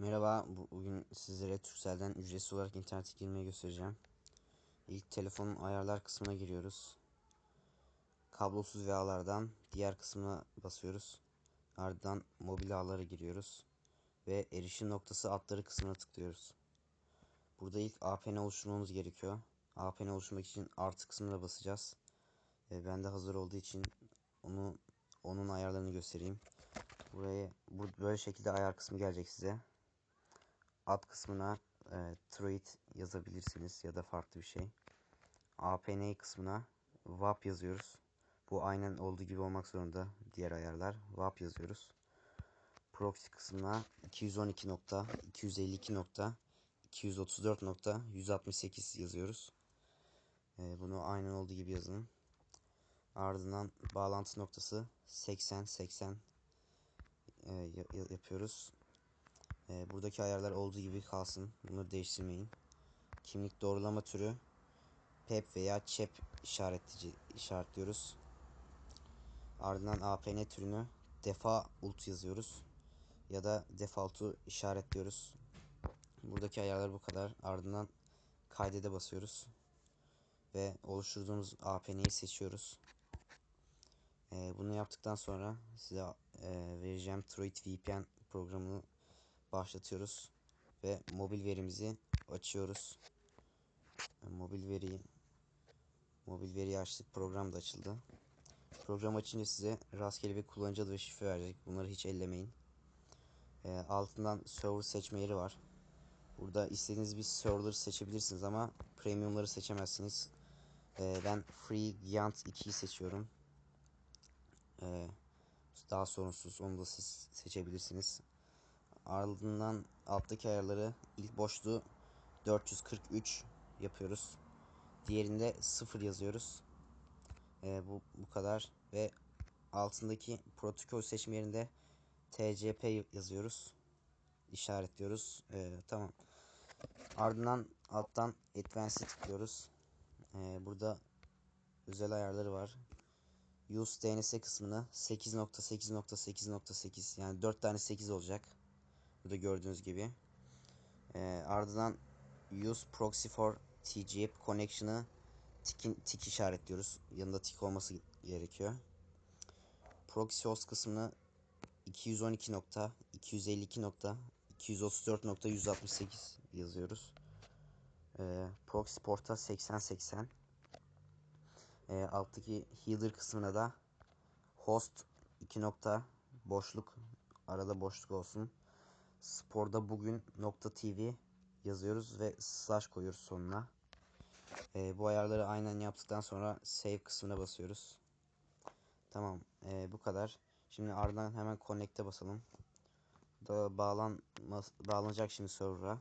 Merhaba, bu- bugün sizlere Turkcell'den ücretsiz olarak internete girmeyi göstereceğim. İlk telefonun ayarlar kısmına giriyoruz. Kablosuz ve ağlardan diğer kısmına basıyoruz. Ardından mobil ağlara giriyoruz. Ve erişim noktası adları kısmına tıklıyoruz. Burada ilk APN oluşturmamız gerekiyor. APN oluşturmak için artı kısmına basacağız. E, bende hazır olduğu için onu onun ayarlarını göstereyim. Buraya bu böyle şekilde ayar kısmı gelecek size alt kısmına e, Truid yazabilirsiniz ya da farklı bir şey. APN kısmına WAP yazıyoruz. Bu aynen olduğu gibi olmak zorunda diğer ayarlar. WAP yazıyoruz. Proxy kısmına 212.252.234.168 yazıyoruz. E, bunu aynen olduğu gibi yazın. Ardından bağlantı noktası 80 80 e, yapıyoruz. E, buradaki ayarlar olduğu gibi kalsın. Bunları değiştirmeyin. Kimlik doğrulama türü PEP veya ÇEP işaretleyici işaretliyoruz. Ardından APN türünü default yazıyoruz. Ya da default'u işaretliyoruz. Buradaki ayarlar bu kadar. Ardından kaydede basıyoruz. Ve oluşturduğumuz APN'yi seçiyoruz. Ee, bunu yaptıktan sonra size e, vereceğim Troid VPN programını başlatıyoruz ve mobil verimizi açıyoruz. Mobil veriyi mobil veriyi açtık. Program da açıldı. Program açınca size rastgele bir kullanıcı adı ve şifre verecek. Bunları hiç ellemeyin. E, altından server seçme yeri var. Burada istediğiniz bir server seçebilirsiniz ama premiumları seçemezsiniz. E, ben Free Giant 2'yi seçiyorum. E, daha sorunsuz onu da siz seçebilirsiniz. Ardından alttaki ayarları ilk boşluğu 443 yapıyoruz. Diğerinde 0 yazıyoruz. Ee, bu, bu kadar ve altındaki protokol seçim yerinde TCP yazıyoruz. İşaretliyoruz. Ee, tamam. Ardından alttan Advanced'e tıklıyoruz. Ee, burada özel ayarları var. Use DNS kısmını 8.8.8.8 yani 4 tane 8 olacak. Burada gördüğünüz gibi. E, ardından use proxy for TGP connection'ı tik, tik işaretliyoruz. Yanında tik olması gerekiyor. Proxy host kısmını 212.252.234.168 yazıyoruz. E, proxy porta 8080 e, alttaki header kısmına da host 2 nokta boşluk arada boşluk olsun sporda bugün nokta tv yazıyoruz ve slash koyuyoruz sonuna. E, bu ayarları aynen yaptıktan sonra save kısmına basıyoruz. Tamam e, bu kadar. Şimdi ardından hemen connect'e basalım. Da bağlan bağlanacak şimdi server'a.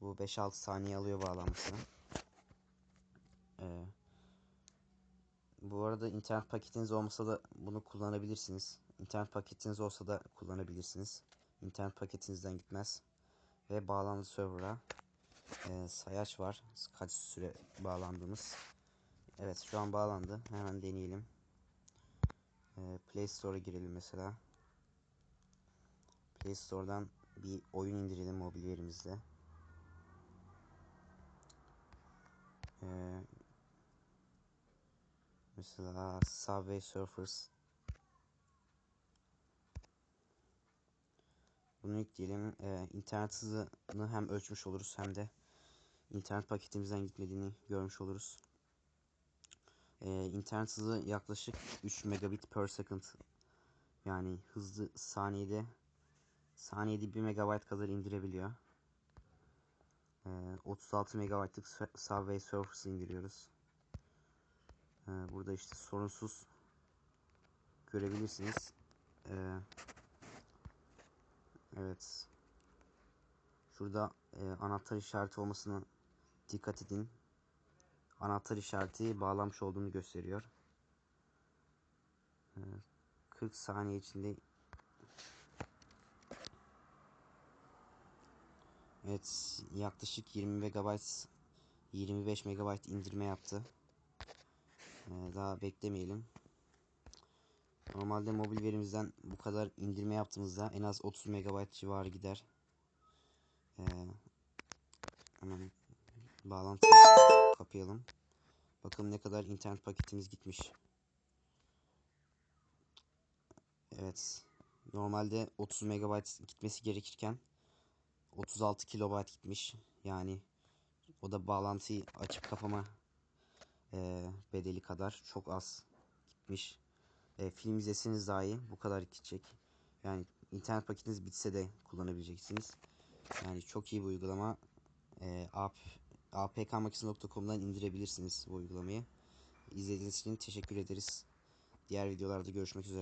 Bu 5-6 saniye alıyor bağlanmasını. Ee, bu arada internet paketiniz olmasa da bunu kullanabilirsiniz. İnternet paketiniz olsa da kullanabilirsiniz internet paketinizden gitmez. Ve bağlandı server'a. E, sayaç var. Kaç süre bağlandığımız. Evet şu an bağlandı. Hemen deneyelim. E, Play Store'a girelim mesela. Play Store'dan bir oyun indirelim mobil yerimizde. Ee, mesela Subway Surfers Bunu yükleyelim. Ee, internet hızını hem ölçmüş oluruz hem de internet paketimizden gitmediğini görmüş oluruz. Ee, internet hızı yaklaşık 3 megabit per second. Yani hızlı saniyede saniyede 1 megabayt kadar indirebiliyor. Ee, 36 megabaytlık Subway Surfers'ı indiriyoruz. Ee, burada işte sorunsuz görebilirsiniz. Ee, Evet. Şurada e, anahtar işareti olmasına dikkat edin. Anahtar işareti bağlanmış olduğunu gösteriyor. E, 40 saniye içinde Evet yaklaşık 20 MB 25 MB indirme yaptı. Ee, daha beklemeyelim. Normalde mobil verimizden bu kadar indirme yaptığımızda en az 30 MB civarı gider. Ee, hemen bağlantıyı kapayalım. Bakalım ne kadar internet paketimiz gitmiş. Evet. Normalde 30 MB gitmesi gerekirken 36 KB gitmiş. Yani o da bağlantıyı açıp kapama e, bedeli kadar çok az gitmiş. E, film izleseniz dahi bu kadar gidecek. Yani internet paketiniz bitse de kullanabileceksiniz. Yani çok iyi bir uygulama. E, ap, apkmakinesi.com'dan indirebilirsiniz bu uygulamayı. İzlediğiniz için teşekkür ederiz. Diğer videolarda görüşmek üzere.